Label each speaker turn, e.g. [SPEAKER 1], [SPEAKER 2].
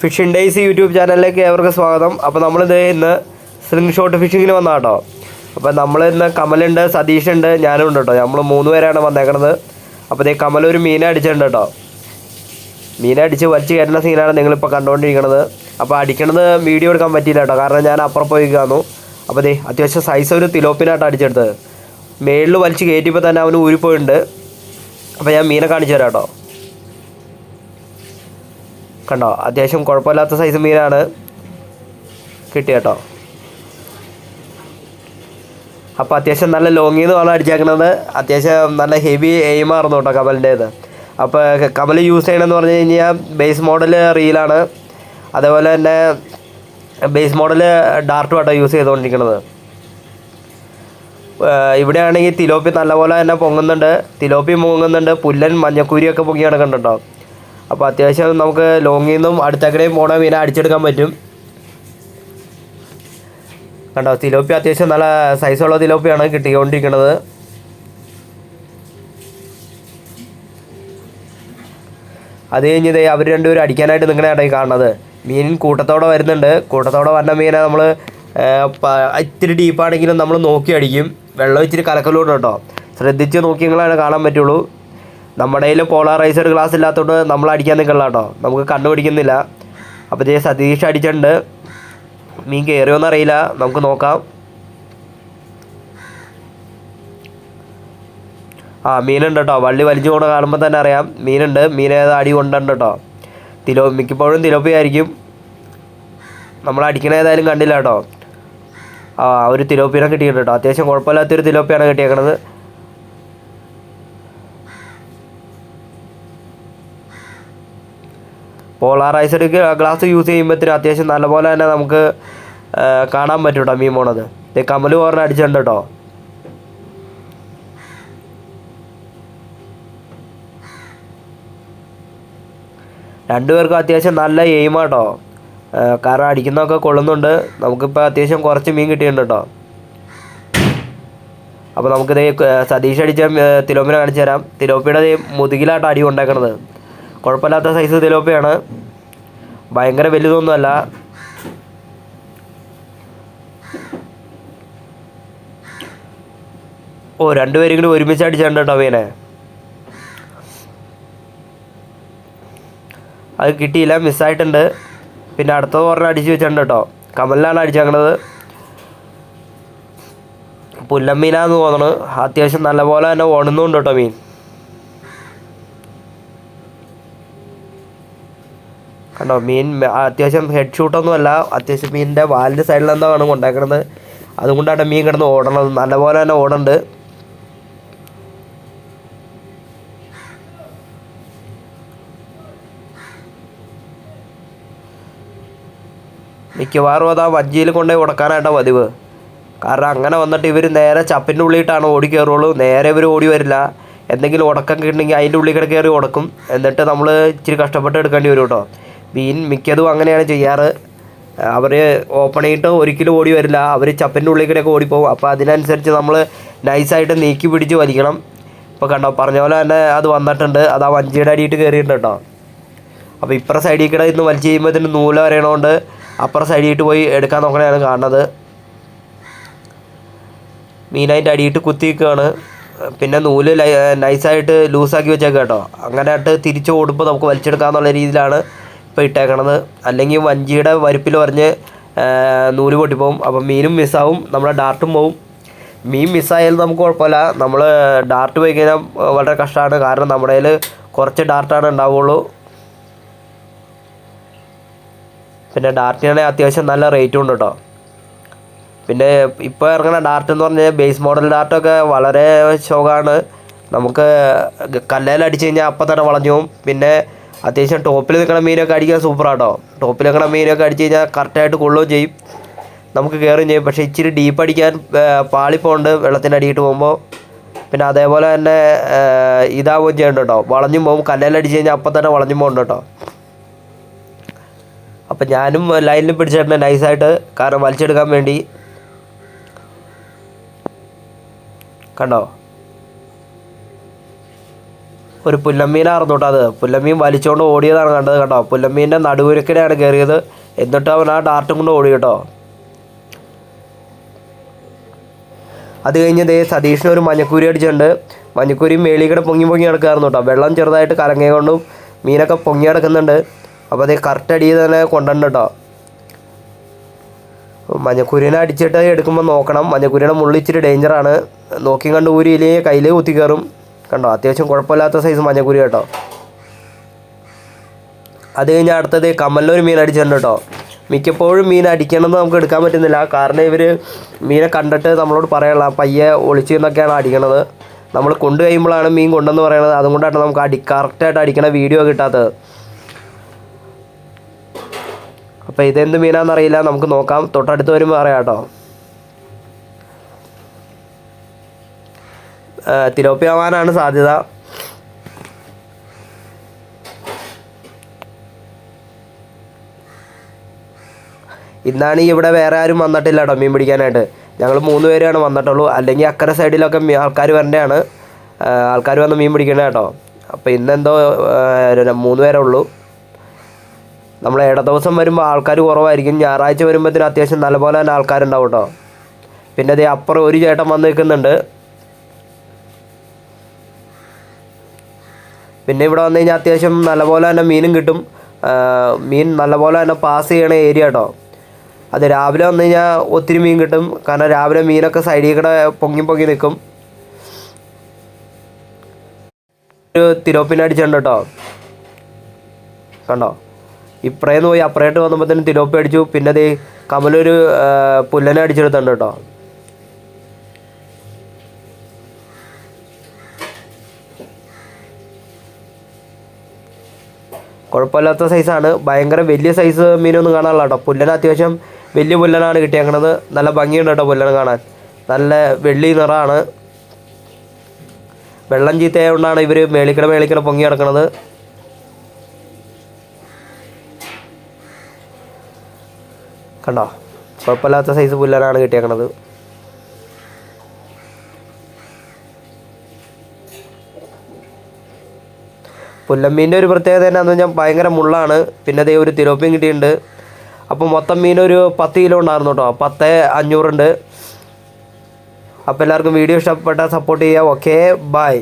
[SPEAKER 1] Phishing days YouTube ചാനലിലേക്ക് ഏവർക്ക് സ്വാഗതം. അപ്പോൾ നമ്മളിത് ഇന്ന് സ്ലിംഗ് ഷോട്ട് ഫിഷിങ്ങിന് വന്ന കേട്ടോ അപ്പോൾ നമ്മൾ ഇന്ന് കമലുണ്ട് സതീഷുണ്ട് ഞാനും ഉണ്ട് കേട്ടോ നമ്മൾ മൂന്ന് പേരാണ് വന്നേക്കണത്. അപ്പോൾ ഇതേ കമൽ ഒരു മീനെ അടിച്ചിട്ടുണ്ട് കേട്ടോ മീനെ അടിച്ച് വലിച്ച് കയറ്റുന്ന സീനാണ് നിങ്ങളിപ്പോൾ കണ്ടുകൊണ്ടിരിക്കുന്നത് അപ്പോൾ അടിക്കണത് വീഡിയോ എടുക്കാൻ പറ്റിയില്ല കേട്ടോ കാരണം ഞാൻ അപ്പുറം പോയി കാണുന്നു അപ്പോൾ ദേ അത്യാവശ്യം സൈസ് ഒരു തിലോപ്പിനായിട്ട് അടിച്ചെടുത്തത്. മേളിൽ വലിച്ച് കയറ്റിയപ്പോൾ തന്നെ അവന് ഊരിപ്പോയിട്ടുണ്ട്. അപ്പോൾ ഞാൻ മീനെ കാണിച്ചു തരാം കേട്ടോ കണ്ടോ? അത്യാവശ്യം കുഴപ്പമില്ലാത്ത സൈസ് മീനാണ്. കിട്ടിയ കേട്ടോ. അപ്പോൾ അത്യാവശ്യം നല്ല ലോങ്ങിൽ നിന്നാണ് അടിച്ചേക്കണത്. അത്യാവശ്യം നല്ല ഹെവി എയിമായിരുന്നു കേട്ടോ കമലിന്റേത് അപ്പോൾ കമൽ യൂസ് ചെയ്യണമെന്ന് പറഞ്ഞു കഴിഞ്ഞാൽ ബേസ് മോഡൽ റീലാണ് അതേപോലെ തന്നെ ബേസ് മോഡൽ ഡാർട്ടും കേട്ടോ യൂസ് ചെയ്തുകൊണ്ടിരിക്കുന്നത് ഇവിടെ ഇവിടെയാണെങ്കിൽ തിലോപ്പി നല്ലപോലെ തന്നെ പൊങ്ങുന്നുണ്ട്. തിലോപ്പി പൊങ്ങുന്നുണ്ട് പുല്ലൻ മഞ്ഞക്കൂരിയൊക്കെ പൊങ്ങി കിടക്കുന്നുണ്ട് അപ്പോൾ അത്യാവശ്യം നമുക്ക് ലോങ്ങിൽ നിന്നും അടുത്തക്കടയും പോണ മീനെ അടിച്ചെടുക്കാൻ പറ്റും. കണ്ടോ തിലോപ്പി അത്യാവശ്യം നല്ല സൈസുള്ള തിലോപ്പിയാണ് കിട്ടിക്കൊണ്ടിരിക്കുന്നത്. അത് കഴിഞ്ഞത് അവർ രണ്ടുപേരും അടിക്കാനായിട്ട് ഇടയിൽ കാണുന്നത്. മീൻ കൂട്ടത്തോടെ വരുന്നുണ്ട്. കൂട്ടത്തോടെ വന്ന മീനെ നമ്മൾ ഇത്തിരി ഡീപ്പാണെങ്കിലും നമ്മൾ നോക്കി അടിക്കും. വെള്ളം ഇച്ചിരി കലക്കലോട്ട് കേട്ടോ. ശ്രദ്ധിച്ച് നോക്കിയെങ്കിലാണ് കാണാൻ പറ്റുള്ളൂ. നമ്മുടെ കയ്യിൽ പോളറൈസർ ഗ്ലാസ് ഇല്ലാത്തതുകൊണ്ട് നമ്മൾ അടിക്കാൻ നിൽക്കില്ല കേട്ടോ. നമുക്ക് കണ്ടുപിടിക്കുന്നില്ല. അപ്പോൾ ഇതേ സതീഷ് അടിച്ചിട്ടുണ്ട്. മീൻ കയറിയോന്ന് അറിയില്ല. നമുക്ക് നോക്കാം. ആ മീനുണ്ട് കേട്ടോ. വള്ളി വലിച്ചു കൊണ്ട് കാണുമ്പോൾ തന്നെ അറിയാം. മീനുണ്ട്. മീൻ ഏത് അടി കൊണ്ടുണ്ട് കേട്ടോ. തിലോ മിക്കപ്പോഴും തിലോപ്പി ആയിരിക്കും. നമ്മൾ അടിക്കണ ഏതായാലും കണ്ടില്ല കേട്ടോ. ആ ഒരു തിലോപ്പിനെ കിട്ടിയിട്ടുണ്ട് കേട്ടോ. അത്യാവശ്യം കുഴപ്പമില്ലാത്തൊരു തിലോപ്പിയാണ് കിട്ടിയേക്കണത്. പോളാറൈസ്ഡ് ഗ്ലാസ് യൂസ് ചെയ്യുമ്പോഴത്തേനും അത്യാവശ്യം നല്ലപോലെ തന്നെ നമുക്ക് കാണാൻ പറ്റും കേട്ടോ മീൻ പോണത്. കമൽ പറഞ്ഞ അടിച്ചിട്ടുണ്ട് കേട്ടോ രണ്ടുപേർക്കും അത്യാവശ്യം നല്ല എയിമാട്ടോ കാരണം അടിക്കുന്നതൊക്കെ കൊള്ളുന്നുണ്ട്. നമുക്കിപ്പോൾ അത്യാവശ്യം കുറച്ച് മീൻ കിട്ടിയിട്ടുണ്ട് കേട്ടോ അപ്പോൾ നമുക്കിത് സതീഷ് അടിച്ച തിലോപ്പിനെ കാണിച്ചു തരാം തിലോപ്പിയുടെ മുതുകിലാട്ടോ അടി ഉണ്ടാക്കണത് കുഴപ്പമില്ലാത്ത സൈസ് തിലോപ്പിയാണ്. ഭയങ്കര വലുതൊന്നുമല്ല. ഓ രണ്ടുപേരും കൂടി ഒരുമിച്ച് അടിച്ചിട്ടുണ്ട് കേട്ടോ അത് കിട്ടിയില്ല മിസ്സായിട്ടുണ്ട് പിന്നെ അടുത്തത് പറഞ്ഞ അടിച്ചു വെച്ചിട്ടുണ്ട് കേട്ടോ. കമലിലാണ് അടിച്ചേക്കണത്. പുല്ലമ്മീനാന്ന് തോന്നണ്. അത്യാവശ്യം നല്ലപോലെ തന്നെ ഓടുന്നുണ്ട് കേട്ടോ മീൻ. കണ്ടോ മീൻ അത്യാവശ്യം ഹെഡ് ഷൂട്ടൊന്നും അല്ല. അത്യാവശ്യം മീനിന്റെ വാലിന്റെ സൈഡിൽ നിന്നാണ് കൊണ്ടാക്കണത്. അതുകൊണ്ടാണ് മീൻ കിടന്ന് ഓടണത്. നല്ലപോലെ തന്നെ ഓടുന്നുണ്ട് മിക്കവാറും അത് ആ വഞ്ചിയിൽ കൊണ്ടുപോയി ഉടക്കാനായിട്ടാണ് പതിവ്. കാരണം അങ്ങനെ വന്നിട്ട് ഇവർ നേരെ ചപ്പിന്റെ ഉള്ളിയിട്ടാണ് ഓടി കയറുള്ളൂ നേരെ ഇവർ ഓടി വരില്ല. എന്തെങ്കിലും ഉടക്കം കിട്ടണമെങ്കിൽ അതിന്റെ ഉള്ളിൽ കൂടെ കയറി ഉടക്കും എന്നിട്ട് നമ്മൾ ഇച്ചിരി കഷ്ടപ്പെട്ട് എടുക്കേണ്ടി വരും കേട്ടോ. മീൻ മിക്കതും അങ്ങനെയാണ് ചെയ്യാറ്. അവർ ഓപ്പൺ ചെയ്തിട്ട് ഒരിക്കലും ഓടി വരില്ല. അവർ ചപ്പിന്റെ ഉള്ളിൽ കൂടെയൊക്കെ ഓടിപ്പോകും അപ്പോൾ അതിനനുസരിച്ച് നമ്മൾ നൈസായിട്ട് നീക്കി പിടിച്ച് വലിക്കണം. ഇപ്പോൾ കണ്ടോ പറഞ്ഞ പോലെ തന്നെ അത് വന്നിട്ടുണ്ട്. അത് ആ വഞ്ചിയുടെ അടിയിട്ട് കയറിയിട്ടുണ്ട് കേട്ടോ. അപ്പോൾ ഇപ്പുറ സൈഡിൽ കൂടെ ഇന്ന് വലിച്ച് കഴിയുമ്പോഴത്തേന് നൂല വരയണോണ്ട് അപ്പുറ സൈഡിയിട്ട് പോയി എടുക്കാൻ നോക്കണതാണ് കാണുന്നത്. മീനതിന്റെ അടിയിട്ട് കുത്തി നിൽക്കുകയാണ് പിന്നെ നൂൽ നൈസായിട്ട് ലൂസാക്കി വെച്ചേക്കാം കേട്ടോ. അങ്ങനെ ആയിട്ട് തിരിച്ച് ഓടുമ്പോൾ നമുക്ക് വലിച്ചെടുക്കാമെന്നുള്ള രീതിയിലാണ് ഇപ്പോൾ ഇട്ടേക്കണത്. അല്ലെങ്കിൽ വഞ്ചിയുടെ വരിപ്പിൽ പറഞ്ഞ് നൂൽ പൊട്ടിപ്പോവും. അപ്പം മീനും മിസ്സാവും. നമ്മുടെ ഡാർട്ടും പോവും. മീൻ മിസ്സായാലും നമുക്ക് കുഴപ്പമില്ല. നമ്മൾ ഡാർട്ട് പോയി കഴിഞ്ഞാൽ വളരെ കഷ്ടമാണ്. കാരണം നമ്മുടെ കയ്യിൽ കുറച്ച് ഡാർട്ടാണ് ഉണ്ടാവുള്ളൂ. പിന്നെ ഡാർട്ടിനാണെങ്കിൽ അത്യാവശ്യം നല്ല റേറ്റും ഉണ്ട് കേട്ടോ. പിന്നെ ഇപ്പോൾ ഇറങ്ങുന്ന ഡാർട്ട് എന്ന് പറഞ്ഞാൽ ബേസ് മോഡൽ ഡാർട്ടൊക്കെ വളരെ ശോകമാണ്. നമുക്ക് കല്ലേൽ അടിച്ച് കഴിഞ്ഞാൽ അപ്പം തന്നെ വളഞ്ഞു പോകും പിന്നെ അത്യാവശ്യം ടോപ്പിൽ നിൽക്കുന്ന മീനൊക്കെ അടിക്കാൻ സൂപ്പറാട്ടോ. ടോപ്പിൽ നിൽക്കുന്ന മീനൊക്കെ അടിച്ച് കഴിഞ്ഞാൽ കറക്റ്റായിട്ട് കൊള്ളുകയും ചെയ്യും. നമുക്ക് കയറുകയും ചെയ്യും. പക്ഷേ ഇച്ചിരി ഡീപ്പ് അടിക്കാൻ പാളിപ്പോണ്ട്. വെള്ളത്തിന്റെ അടിയിട്ട് പോകുമ്പോൾ പിന്നെ അതേപോലെ തന്നെ ഇതാവുകയും ചെയ്യേണ്ട കേട്ടോ വളഞ്ഞും പോകും. കല്ലേൽ അടിച്ച് കഴിഞ്ഞാൽ അപ്പം തന്നെ വളഞ്ഞും പോകണ്ട കേട്ടോ അപ്പം ഞാനും ലൈനിൽ പിടിച്ചിട്ടുണ്ട് നൈസായിട്ട് കാരണം വലിച്ചെടുക്കാൻ വേണ്ടി. കണ്ടോ? ഒരു പുല്ലമ്മീനായിരുന്നു കേട്ടോ അത്. പുല്ലമ്മീൻ വലിച്ചുകൊണ്ട് ഓടിയതാണ് കണ്ടത് കേട്ടോ. പുല്ലമ്മീന്റെ നടുവുരക്കിടെയാണ് കയറിയത് എന്നിട്ട് അവൻ ആ ഡാർട്ടും കൊണ്ട് ഓടി കേട്ടോ. അത് കഴിഞ്ഞ് ദേ സതീഷിന് ഒരു മഞ്ഞക്കൂരി അടിച്ചിട്ടുണ്ട്. മഞ്ഞക്കൂരി മേളിക്കടെ പൊങ്ങി പൊങ്ങി കിടക്കായിരുന്നു കേട്ടോ. വെള്ളം ചെറുതായിട്ട് കലങ്ങിയ കൊണ്ടും മീനൊക്കെ പൊങ്ങി കിടക്കുന്നുണ്ട് അപ്പോൾ അതേ കറക്റ്റ് അടിയിൽ തന്നെ കൊണ്ടുണ്ട് കേട്ടോ. മഞ്ഞക്കുരിനെ അടിച്ചിട്ട് എടുക്കുമ്പോൾ നോക്കണം. മഞ്ഞക്കുരിയുടെ മുള്ളിച്ചിരി ഡേഞ്ചറാണ് നോക്കി കണ്ട് ഊരിയില്ലെങ്കിൽ കയ്യിൽ കുത്തി കയറും കണ്ടോ? അത്യാവശ്യം കുഴപ്പമില്ലാത്ത സൈസ് മഞ്ഞക്കുരി കേട്ടോ. അത് കഴിഞ്ഞ് അടുത്തത് കമ്മലിനൊരു മീൻ അടിച്ചിട്ടുണ്ട് കേട്ടോ. മിക്കപ്പോഴും മീൻ അടിക്കണമെന്ന് നമുക്ക് എടുക്കാൻ പറ്റുന്നില്ല. കാരണം ഇവർ മീനെ കണ്ടിട്ട് നമ്മളോട് പറയല പയ്യെ ഒളിച്ചു എന്നൊക്കെയാണ് അടിക്കണത്. നമ്മൾ കൊണ്ടു കഴിയുമ്പോഴാണ് മീൻ കൊണ്ടെന്ന് പറയണത്. അതുകൊണ്ടാണ് നമുക്ക് അടി കറക്റ്റായിട്ട് അടിക്കണ വീഡിയോ കിട്ടാത്തത്. അപ്പോൾ ഇതെന്ത് മീനാണെന്നറിയില്ല നമുക്ക് നോക്കാം. തൊട്ടടുത്ത് വരുമ്പോൾ അറിയാം കേട്ടോ. തിലോപ്പി ആവാനാണ് സാധ്യത. ഇന്നാണ് ഇവിടെ വേറെ ആരും വന്നിട്ടില്ല കേട്ടോ മീൻ പിടിക്കാനായിട്ട്. ഞങ്ങൾ മൂന്ന് പേരാണ് വന്നിട്ടുള്ളൂ. അല്ലെങ്കിൽ അക്കരെ സൈഡിലൊക്കെ ആൾക്കാർ വരേണ്ടതാണ് ആൾക്കാർ വന്ന് മീൻ പിടിക്കണേ കേട്ടോ. അപ്പോൾ ഇന്നെന്തോ മൂന്ന് പേരേ ഉള്ളൂ നമ്മൾ ഇട ദിവസം വരുമ്പോൾ ആൾക്കാർ കുറവായിരിക്കും. ഞായറാഴ്ച വരുമ്പോഴത്തേന് അത്യാവശ്യം നല്ലപോലെ തന്നെ ആൾക്കാരുണ്ടാവും കേട്ടോ. പിന്നെ അതേ അപ്പുറം ഒരു ചേട്ടൻ വന്ന് നിൽക്കുന്നുണ്ട്. പിന്നെ ഇവിടെ വന്നു കഴിഞ്ഞാൽ അത്യാവശ്യം നല്ലപോലെ തന്നെ മീനും കിട്ടും. മീൻ നല്ലപോലെ തന്നെ പാസ് ചെയ്യണ ഏരിയ കേട്ടോ അത് രാവിലെ വന്നു കഴിഞ്ഞാൽ ഒത്തിരി മീൻ കിട്ടും. കാരണം രാവിലെ മീനൊക്കെ സൈഡിൽ കൂടെ പൊങ്ങി പൊങ്ങി നിൽക്കും. ഒരു തിരോപ്പിനെ അടിച്ചിട്ടുണ്ട് കേട്ടോ കണ്ടോ? ഇപ്പറേന്ന് പോയി അപ്പറേട്ട് വന്നപ്പോഴത്തേനും തിലോപ്പി അടിച്ചു. പിന്നെ അത് കമലൊരു പുല്ലനെ അടിച്ചെടുത്തുണ്ട് കേട്ടോ കുഴപ്പമില്ലാത്ത സൈസാണ് ഭയങ്കര വലിയ സൈസ് മീനൊന്നും കാണാനുള്ള കേട്ടോ. പുല്ലന അത്യാവശ്യം വലിയ പുല്ലനാണ് കിട്ടിയേക്കണത്. നല്ല ഭംഗിയുണ്ട് കേട്ടോ പുല്ലന കാണാൻ. നല്ല വെള്ളി നിറമാണ്. വെള്ളം ചീത്തയായതുകൊണ്ടാണ് ഇവർ മേളിക്കട മേളിക്കട പൊങ്ങി കിടക്കണത് കണ്ടോ? കുഴപ്പമില്ലാത്ത സൈസ് പുല്ലനാണ് കിട്ടിയേക്കണത്. പുല്ലമ്മീന്റെ ഒരു പ്രത്യേകത എന്നാന്ന് പറഞ്ഞാൽ ഭയങ്കര മുള്ളാണ്. പിന്നെ അതേ ഒരു തിരോപ്പിയും കിട്ടിയിട്ടുണ്ട്. അപ്പോൾ മൊത്തം മീൻ ഒരു പത്ത് കിലോ ഉണ്ടായിരുന്നു കേട്ടോ. പത്ത് അഞ്ഞൂറുണ്ട്. അപ്പോൾ എല്ലാവർക്കും വീഡിയോ ഇഷ്ടപ്പെട്ടാൽ സപ്പോർട്ട് ചെയ്യുക. Okay bye